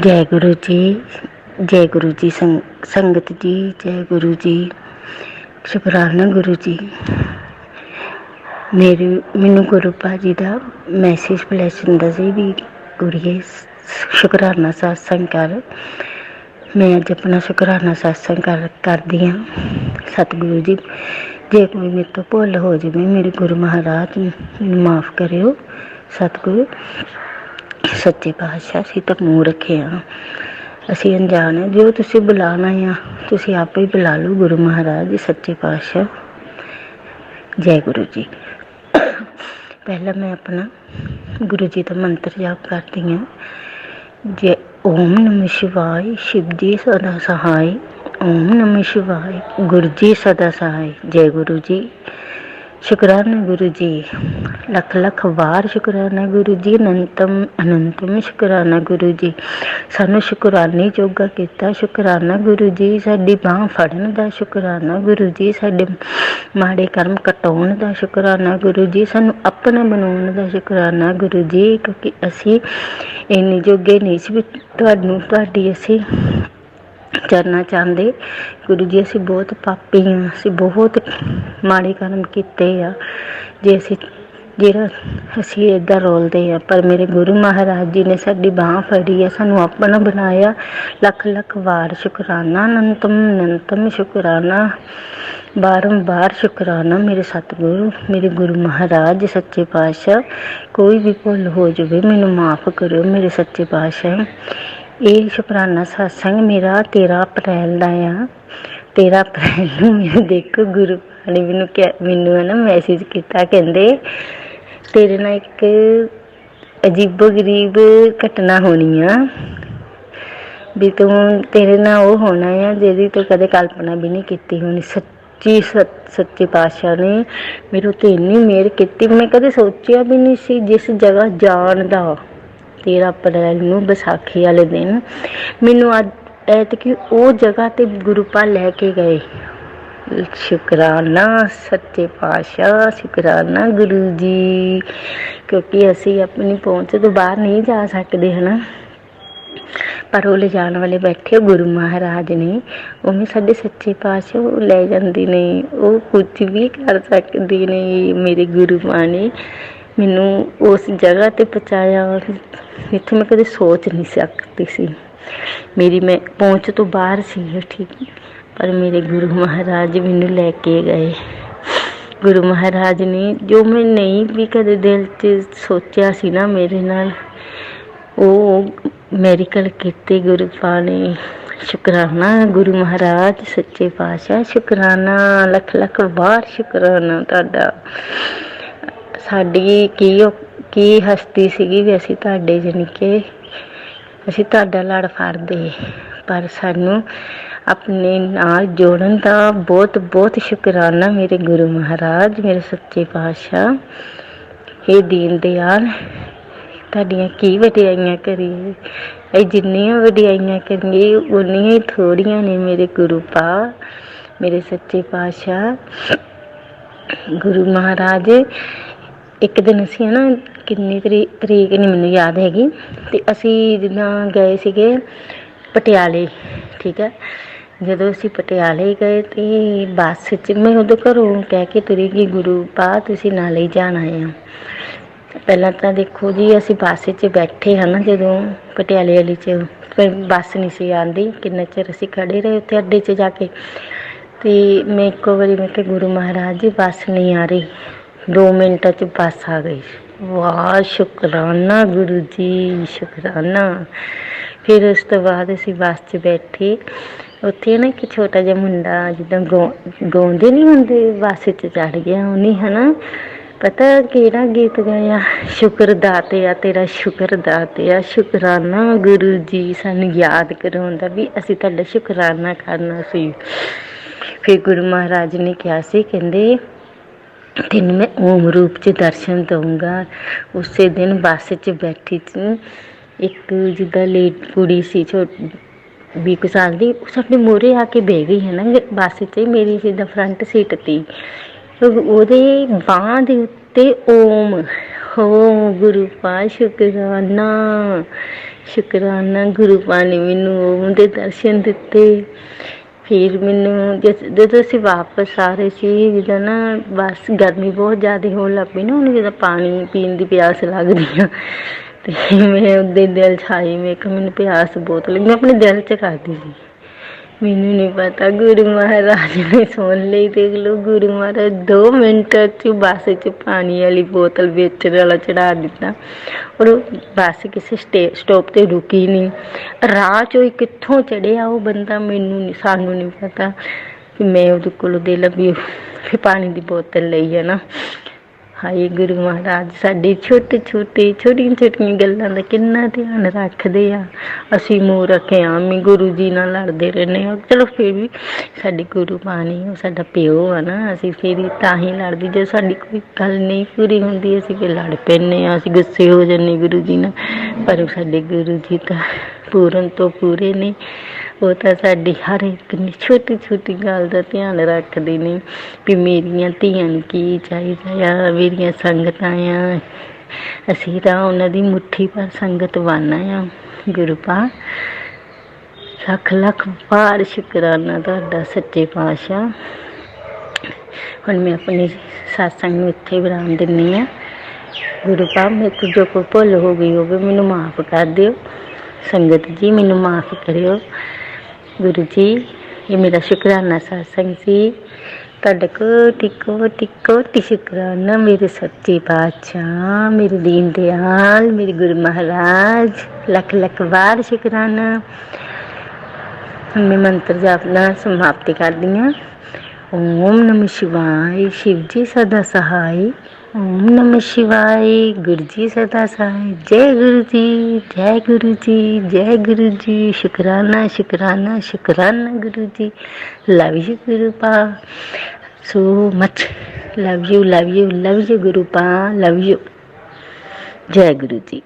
ਜੈ ਗੁਰੂ ਜੀ, ਜੈ ਗੁਰੂ ਜੀ ਸੰਗਤ ਜੀ, ਜੈ ਗੁਰੂ ਜੀ ਸ਼ੁਕਰਾਨਾ ਗੁਰੂ ਜੀ। ਮੇਰੀ, ਮੈਨੂੰ ਗੁਰੂ ਪਾਜੀ ਦਾ ਮੈਸੇਜ ਪਲੇਸ ਹੁੰਦਾ ਸੀ ਵੀ ਕੁੜੀਏ, ਸ਼ੁਕਰਾਨਾ satsang ਕਰ। ਮੈਂ ਅੱਜ ਆਪਣਾ ਸ਼ੁਕਰਾਨਾ satsang ਕਰ, ਕਰਦੀ ਹਾਂ। ਸਤਿਗੁਰੂ ਜੀ, ਜੇ ਕੋਈ ਮੇਰੇ ਤੋਂ ਭੁੱਲ ਹੋ ਜਾਵੇ, ਮੇਰੇ ਗੁਰੂ ਮਹਾਰਾਜ, ਮੈਨੂੰ ਮਾਫ ਕਰਿਓ। ਸਤਿਗੁਰੂ। ਸੱਚੇ ਪਾਤਸ਼ਾਹ, ਅਸੀਂ ਤਾਂ ਮੂੰਹ ਰੱਖਿਆ ਅਸੀਂ ਅਣਜਾਣ ਹਾਂ ਜੋ ਤੁਸੀਂ ਬੁਲਾਣਾ ਆ, ਤੁਸੀਂ ਆਪੇ ਹੀ ਬੁਲਾ ਲਓ ਗੁਰੂ ਮਹਾਰਾਜ, ਸੱਚੇ ਪਾਤਸ਼ਾਹ। ਜੈ ਗੁਰੂ ਜੀ। ਪਹਿਲਾਂ ਮੈਂ ਆਪਣਾ ਗੁਰੂ ਜੀ ਦਾ ਮੰਤਰ ਜਾਪ ਕਰਦੀ ਹਾਂ ਜੈ ਓਮ ਨਮਿ ਸ਼ਿਵਾਏ, ਸ਼ਿਵ ਜੀ ਸਦਾ ਸਹਾਈ। ਓਮ ਨਮਿ ਸ਼ਿਵਾਏ, ਗੁਰੂ ਜੀ ਸਦਾ ਸਹਾਈ। ਜੈ ਗੁਰੂ ਜੀ। ਸ਼ੁਕਰਾਨਾ ਗੁਰੂ ਜੀ। ਲੱਖ ਲੱਖ ਵਾਰ ਸ਼ੁਕਰਾਨਾ ਗੁਰੂ ਜੀ। ਅਨੰਤਮ ਅਨੰਤਮ ਸ਼ੁਕਰਾਨਾ ਗੁਰੂ ਜੀ। ਸਾਨੂੰ ਸ਼ੁਕਰਾਨੇ ਜੋਗਾ ਕੀਤਾ ਸ਼ੁਕਰਾਨਾ ਗੁਰੂ ਜੀ। ਸਾਡੀ ਬਾਹ ਫੜਨ ਦਾ ਸ਼ੁਕਰਾਨਾ ਗੁਰੂ ਜੀ। ਸਾਡੇ ਮਾੜੇ ਕਰਮ ਕਟਾਉਣ ਦਾ ਸ਼ੁਕਰਾਨਾ ਗੁਰੂ ਜੀ। ਸਾਨੂੰ ਆਪਣਾ ਬਣਾਉਣ ਦਾ ਸ਼ੁਕਰਾਨਾ ਗੁਰੂ ਜੀ। ਕਿਉਂਕਿ ਅਸੀਂ ਇੰਨੇ ਜੋਗੇ ਨਹੀਂ ਸੀ ਤੁਹਾਨੂੰ, ਤੁਹਾਡੀ ਅਸੀਂ ਕਰਨਾ ਚਾਹੁੰਦੇ। ਗੁਰੂ ਜੀ, ਅਸੀਂ ਬਹੁਤ ਪਾਪੀ ਹਾਂ। ਅਸੀਂ ਬਹੁਤ ਮਾੜੇ ਕਰਮ ਕੀਤੇ ਆ। ਜੇ ਅਸੀਂ, ਜਿਹੜਾ ਅਸੀਂ ਇੱਦਾਂ ਰੋਲਦੇ ਆ, ਪਰ ਮੇਰੇ ਗੁਰੂ ਮਹਾਰਾਜ ਜੀ ਨੇ ਸਾਡੀ ਬਾਹ ਫੜੀ ਆ, ਸਾਨੂੰ ਆਪਣਾ ਬਣਾਇਆ ਲੱਖ ਲੱਖ ਵਾਰ ਸ਼ੁਕਰਾਨਾ। ਅਨੰਤਮ ਅਨੰਤਮ ਸ਼ੁਕਰਾਨਾ। ਬਾਰੰਬਾਰ ਸ਼ੁਕਰਾਨਾ ਮੇਰੇ ਸਤਿਗੁਰੂ, ਮੇਰੇ ਗੁਰੂ ਮਹਾਰਾਜ, ਸੱਚੇ ਪਾਤਸ਼ਾਹ। ਕੋਈ ਵੀ ਭੁੱਲ ਹੋ ਜਾਵੇ, ਮੈਨੂੰ ਮਾਫ ਕਰਿਓ ਮੇਰੇ ਸੱਚੇ ਪਾਤਸ਼ਾਹ। ਇਹ ਸ਼ੁਕਰਾਨਾ satsang ਮੇਰਾ 13 ਅਪ੍ਰੈਲ ਦਾ ਆ। 13 ਅਪ੍ਰੈਲ ਨੂੰ ਮੈਨੂੰ ਦੇਖੋ, ਗੁਰੂ ਨੇ ਮੈਨੂੰ ਕਿਹਾ, ਮੈਨੂੰ ਹੈ ਨਾ ਮੈਸੇਜ ਕੀਤਾ, ਕਹਿੰਦੇ ਤੇਰੇ ਨਾਲ ਇੱਕ ਅਜੀਬੋ ਗਰੀਬ ਘਟਨਾ ਹੋਣੀ ਆ। ਵੀ ਤੂੰ, ਤੇਰੇ ਨਾਲ ਉਹ ਹੋਣਾ ਆ, ਜਿਹਦੀ ਤੂੰ ਕਦੇ ਕਲਪਨਾ ਵੀ ਨਹੀਂ ਕੀਤੀ ਹੋਣੀ। ਸੱਚੀ ਸੱਚ- ਸੱਚੇ ਪਾਤਸ਼ਾਹ ਨੇ ਮੇਰੇ ਉੱਤੇ ਇੰਨੀ ਮਿਹਰ ਕੀਤੀ, ਮੈਂ ਕਦੇ ਸੋਚਿਆ ਵੀ ਨਹੀਂ ਸੀ ਜਿਸ ਜਗ੍ਹਾ ਜਾਣ ਦਾ। 13 ਅਪ੍ਰੈਲ ਨੂੰ ਵਿਸਾਖੀ ਵਾਲੇ ਦਿਨ। ਮੈਨੂੰ ਅੱਜ ਐਤਕੀ ਉਹ ਜਗ੍ਹਾ ਤੇ ਗੁਰੂ ਲੈ ਕੇ ਗਏ। ਸ਼ੁਕਰਾਨਾ, ਸੱਚੇ ਪਾਤਸ਼ਾਹ, ਸ਼ੁਕਰਾਨਾ ਗੁਰੂ ਜੀ। ਕਿਉਂਕਿ ਅਸੀਂ ਆਪਣੀ ਪਹੁੰਚ ਤੋਂ ਬਾਹਰ ਨਹੀਂ ਜਾ ਸਕਦੇ, ਹਨਾ? ਪਰ ਉਹ ਲਿਜਾਣ ਵਾਲੇ ਬੈਠੇ ਗੁਰੂ ਮਹਾਰਾਜ ਨੇ। ਉਵੇਂ ਸਾਡੇ ਸੱਚੇ ਪਾਤਸ਼ਾਹ ਉਹ ਲੈ ਜਾਂਦੇ ਨੇ। ਉਹ ਕੁਝ ਵੀ ਕਰ ਸਕਦੇ ਨੇ, ਮੇਰੇ ਗੁਰੂ ਮਾਂ ਨੇ। ਮੈਨੂੰ ਉਸ ਜਗ੍ਹਾ ਤੇ ਪਹੁੰਚਾਇਆ ਜਿੱਥੇ ਮੈਂ ਕਦੇ ਸੋਚ ਨਹੀਂ ਸਕਦੀ ਸੀ। ਮੇਰੀ ਮੈਂ ਪਹੁੰਚ ਤੋਂ ਬਾਹਰ ਸੀ ਠੀਕ। ਪਰ ਮੇਰੇ ਗੁਰੂ ਮਹਾਰਾਜ ਮੈਨੂੰ ਲੈ ਕੇ ਗਏ। ਗੁਰੂ ਮਹਾਰਾਜ ਨੇ ਜੋ ਮੈਂ ਨਹੀਂ ਵੀ ਕਦੇ ਦਿਲ 'ਚ ਸੋਚਿਆ ਸੀ ਨਾ ਮੇਰੇ ਨਾਲ, ਉਹ ਮੈਰੀਕਲ ਕੀਤੇ ਗੁਰੂ ਪਾ ਨੇ। ਸ਼ੁਕਰਾਨਾ ਗੁਰੂ ਮਹਾਰਾਜ, ਸੱਚੇ ਪਾਤਸ਼ਾਹ, ਸ਼ੁਕਰਾਨਾ ਲੱਖ ਲੱਖ ਵਾਰ ਸ਼ੁਕਰਾਨਾ ਤੁਹਾਡਾ। ਸਾਡੀ ਕੀ ਉਹ- ਕੀ ਹਸਤੀ ਸੀਗੀ ਵੀ ਅਸੀਂ ਤੁਹਾਡੇ ਜਾਣੀ ਕਿ ਅਸੀਂ ਤੁਹਾਡਾ ਲੜ ਫੜਦੇ। ਪਰ ਸਾਨੂੰ ਆਪਣੇ ਨਾਲ ਜੋੜਨ ਦਾ ਬਹੁਤ ਬਹੁਤ ਸ਼ੁਕਰਾਨਾ ਮੇਰੇ ਗੁਰੂ ਮਹਾਰਾਜ, ਮੇਰੇ ਸੱਚੇ ਪਾਤਸ਼ਾਹ। ਇਹ ਦੀਨ ਦਿਆਲ, ਤੁਹਾਡੀਆਂ ਕੀ ਵਡਿਆਈਆਂ ਕਰੀਏ? ਇਹ ਜਿੰਨੀਆਂ ਵਡਿਆਈਆਂ ਕਰੀਏ, ਉਨੀਆਂ ਹੀ ਥੋੜੀਆਂ ਨੇ ਮੇਰੇ ਗੁਰੂ ਪਾ ਮੇਰੇ ਸੱਚੇ ਪਾਤਸ਼ਾਹ। ਗੁਰੂ ਮਹਾਰਾਜ ਇੱਕ ਦਿਨ ਅਸੀਂ ਹੈ ਨਾ ਕਿੰਨੀ ਤਰੀ, ਤਰੀਕ ਨਹੀਂ ਮੈਨੂੰ ਯਾਦ ਹੈਗੀ ਅਤੇ ਅਸੀਂ ਜਿੱਦਾਂ ਗਏ ਸੀਗੇ ਪਟਿਆਲੇ, ਠੀਕ ਹੈ। ਜਦੋਂ ਅਸੀਂ ਪਟਿਆਲੇ ਗਏ ਤੇ ਬੱਸ 'ਚ ਮੈਂ ਉਹਦੇ ਘਰੋਂ ਕਹਿ ਕੇ ਤੁਰੀ ਗਈ ਗੁਰੂ ਪਾ, ਤੁਸੀਂ ਨਾਲੇ ਹੀ ਜਾਣਾ ਆ ਪਹਿਲਾਂ ਤਾਂ ਦੇਖੋ ਜੀ, ਅਸੀਂ ਬੱਸ 'ਚ ਬੈਠੇ ਹਨ ਜਦੋਂ ਪਟਿਆਲੇ ਵਾਲੀ 'ਚ, ਫਿਰ ਬੱਸ ਨਹੀਂ ਸੀ ਆਉਂਦੀ, ਕਿੰਨਾ ਚਿਰ ਅਸੀਂ ਖੜੇ ਰਹੇ ਉੱਥੇ ਅੱਡੇ 'ਚ ਜਾ ਕੇ। ਤੇ ਮੈਂ ਇੱਕੋ ਵਾਰੀ ਮੈਂ ਕਿਹਾ, ਗੁਰੂ ਮਹਾਰਾਜ ਜੀ, ਬੱਸ ਨਹੀਂ ਆ ਰਹੀ। 2 ਮਿੰਟਾਂ 'ਚ ਬੱਸ ਆ ਗਈ। ਵਾਹ, ਸ਼ੁਕਰਾਨਾ ਗੁਰੂ ਜੀ, ਸ਼ੁਕਰਾਨਾ। ਫਿਰ ਉਸ ਤੋਂ ਬਾਅਦ ਅਸੀਂ ਬੱਸ 'ਚ ਬੈਠੇ। ਉੱਥੇ ਨਾ ਇੱਕ ਛੋਟਾ ਜਿਹਾ ਮੁੰਡਾ, ਜਿੱਦਾਂ ਗਾਉ- ਗਾਉਂਦੇ ਨਹੀਂ ਹੁੰਦੇ, ਬੱਸ 'ਚ ਚੜ ਗਿਆ ਉਹਨੇ, ਹਨਾ? ਪਤਾ ਕਿਹੜਾ ਗੀਤ ਗਾਇਆ? ਸ਼ੁਕਰ ਦਾਤਿਆ ਤੇਰਾ ਸ਼ੁਕਰ ਦਾਤਿਆ ਸ਼ੁਕਰਾਨਾ ਗੁਰੂ ਜੀ, ਸਾਨੂੰ ਯਾਦ ਕਰਾਉਂਦਾ ਵੀ ਅਸੀਂ ਤੁਹਾਡਾ ਸ਼ੁਕਰਾਨਾ ਕਰਨਾ ਸੀ। ਫਿਰ ਗੁਰੂ ਮਹਾਰਾਜ ਨੇ ਕਿਹਾ ਸੀ, ਕਹਿੰਦੇ ਤੈਨੂੰ ਮੈਂ ਓਮ ਰੂਪ ਚ ਦਰਸ਼ਨ ਦਊਂਗਾ। ਉਸੇ ਦਿਨ ਬੱਸ 'ਚ ਬੈਠੀ ਸੀ। ਇੱਕ ਜਿੱਦਾਂ ਲੇਟ ਕੁੜੀ ਸੀ ਛੋ ਵੀਹ ਕੁ ਸਾਲ ਦੀ। ਉਹ ਸਾਡੇ ਮੂਹਰੇ ਆ ਕੇ ਬਹਿ ਗਈ ਹੈ ਨਾ ਬੱਸ 'ਚ ਮੇਰੀ ਜਿੱਦਾਂ ਫਰੰਟ ਸੀਟ ਤੀ। ਉਹਦੇ ਬਾਂਹ ਦੇ ਉੱਤੇ ਓਮ। ਹੋ ਗੁਰੂ ਪਾ, ਸ਼ੁਕਰਾਨਾ। ਸ਼ੁਕਰਾਨਾ ਗੁਰੂ ਪਾ ਨੇ ਮੈਨੂੰ ਓਮ ਦੇ ਦਰਸ਼ਨ ਦਿੱਤੇ। ਫਿਰ ਮੈਨੂੰ ਜਦ ਜਦੋਂ ਅਸੀਂ ਵਾਪਸ ਆ ਰਹੇ ਸੀ, ਜਿੱਦਾਂ ਨਾ ਬਸ ਗਰਮੀ ਬਹੁਤ ਜ਼ਿਆਦਾ ਹੋਣ ਲੱਗ ਪਈ ਨਾ ਉਹਨੂੰ ਜਿੱਦਾਂ ਪਾਣੀ ਪੀਣ ਦੀ ਪਿਆਸ ਲੱਗਦੀ ਆ, ਤੇ ਮੈਂ ਉਹਦੇ ਦਿਲ 'ਚ ਆਈ, ਮੈਂ ਕਿਹਾ ਮੈਨੂੰ ਪਿਆਸ ਬਹੁਤ ਲੱਗੀ, ਮੈਂ ਆਪਣੇ ਦਿਲ 'ਚ ਕਰਦੀ ਸੀ। ਮੈਨੂੰ ਨਹੀਂ ਪਤਾ, ਗੁਰੂ ਮਹਾਰਾਜ ਨੇ ਸੁਣ ਲਈ ਦੇਖ ਲਓ, ਗੁਰੂ ਮਹਾਰਾਜ 2 ਮਿੰਟਾਂ 'ਚ ਬੱਸ 'ਚ ਪਾਣੀ ਵਾਲੀ ਬੋਤਲ ਵੇਚਣ ਵਾਲਾ ਚੜਾ ਦਿੱਤਾ ਔਰ ਬੱਸ ਕਿਸੇ ਸਟੇ ਸਟੋਪ ਤੇ ਰੁਕੀ ਨਹੀਂ ਰਾਹ 'ਚੋਂ ਹੀ ਕਿੱਥੋਂ ਚੜਿਆ ਉਹ ਬੰਦਾ ਮੈਨੂੰ ਨਹੀਂ ਸਾਨੂੰ ਨਹੀਂ ਪਤਾ ਕਿ ਮੈਂ ਉਹਦੇ ਕੋਲੋਂ ਦੇ ਲੱਭੀ ਫਿਰ ਪਾਣੀ ਦੀ ਬੋਤਲ ਲਈ ਹੈ ਨਾ। ਹਾਏ ਗੁਰੂ ਮਹਾਰਾਜ, ਸਾਡੇ ਛੋਟੇ ਛੋਟੇ ਛੋਟੀਆਂ ਛੋਟੀਆਂ ਗੱਲਾਂ ਦਾ ਕਿੰਨਾ ਧਿਆਨ ਰੱਖਦੇ ਆ। ਅਸੀਂ ਮੂੰਹ ਰੱਖੇ ਆਮੀ ਗੁਰੂ ਜੀ ਨਾਲ ਲੜਦੇ ਰਹਿੰਦੇ ਆ। ਚਲੋ ਫਿਰ ਵੀ ਸਾਡੀ ਗੁਰੂ ਬਾਣੀ, ਉਹ ਸਾਡਾ ਪਿਓ ਆ ਨਾ, ਅਸੀਂ ਫਿਰ ਵੀ ਤਾਂ ਹੀ ਲੜਦੇ। ਜੇ ਸਾਡੀ ਕੋਈ ਗੱਲ ਨਹੀਂ ਪੂਰੀ ਹੁੰਦੀ, ਅਸੀਂ ਫਿਰ ਲੜ ਪੈਂਦੇ ਆ, ਅਸੀਂ ਗੁੱਸੇ ਹੋ ਜਾਂਦੇ ਗੁਰੂ ਜੀ ਨਾਲ। ਪਰ ਸਾਡੇ ਗੁਰੂ ਜੀ ਤਾਂ ਪੂਰਨ ਤੋਂ ਪੂਰੇ ਨੇ। ਉਹ ਤਾਂ ਸਾਡੀ ਹਰ ਇੱਕ ਨੀ ਛੋਟੀ ਛੋਟੀ ਗੱਲ ਦਾ ਧਿਆਨ ਰੱਖਦੇ ਨੇ ਵੀ ਮੇਰੀਆਂ ਧੀਆਂ ਨੂੰ ਕੀ ਚਾਹੀਦਾ ਆ, ਮੇਰੀਆਂ ਸੰਗਤਾਂ ਆ। ਅਸੀਂ ਤਾਂ ਉਹਨਾਂ ਦੀ ਮੁੱਠੀ ਪਰ ਸੰਗਤ ਬਣਨਾ ਆ। ਗੁਰੂ ਪਾ ਲੱਖ ਲੱਖ ਭਾਰ ਸ਼ੁਕਰਾਨਾ ਤੁਹਾਡਾ ਸੱਚੇ ਪਾਤਸ਼ਾਹ। ਹੁਣ ਮੈਂ ਆਪਣੀ ਸਾਸੰਗ ਨੂੰ ਇੱਥੇ ਵਿਰਾਮ ਦਿੰਨੀ ਆ ਗੁਰੂ ਪਾ ਮੇਰੇ ਕੋਲ ਜੋ ਕੋਈ ਭੁੱਲ ਹੋ ਗਈ ਹੋਵੇ ਮੈਨੂੰ ਮਾਫ ਕਰ ਦਿਓ। ਸੰਗਤ ਜੀ, ਮੈਨੂੰ ਮਾਫ ਕਰਿਓ। ਗੁਰੂ ਜੀ, ਇਹ ਮੇਰਾ ਸ਼ੁਕਰਾਨਾ ਸਾਸੰਗ ਸੀ ਤੁਹਾਡਾ ਕੋਟੀ ਕੋਟੀ ਕੋਟੀ ਸ਼ੁਕਰਾਨਾ, ਮੇਰੇ ਸੱਚੇ ਬਾਦਸ਼ਾਹ ਮੇਰੇ ਦੀਨ ਦਿਆਲ, ਮੇਰੇ ਗੁਰੂ ਮਹਾਰਾਜ, ਲੱਖ ਲੱਖ ਵਾਰ ਸ਼ੁਕਰਾਨਾ। ਮੈਂ ਮੰਤਰ ਜਾਪ ਨਾਲ ਸਮਾਪਤੀ ਕਰਦੀ ਹਾਂ। ਓਮ ਨਮਿ ਸ਼ਿਵਾਏ, ਸ਼ਿਵ ਜੀ, ਸਦਾ ਸਹਾਈ। ਓਮ ਨਮः ਸ਼ਿਵਾਏ ਗੁਰਜੀ ਸਦਾ ਸਹਾਇ ਜੈ ਗੁਰੂ ਜੀ ਜੈ ਗੁਰੂ ਜੀ ਜੈ ਗੁਰੂ ਜੀ ਸ਼ੁਕਰਾਨਾ ਸ਼ੁਕਰਾਨਾ ਸ਼ੁਕਰਾਨਾ ਗੁਰੂ ਜੀ ਲਵ ਯੂ ਗੁਰੂ ਪਾ so much love you love you love you ਗੁਰੂ ਪਾ ਲਵ ਯੂ ਜੈ ਗੁਰੂ ਜੀ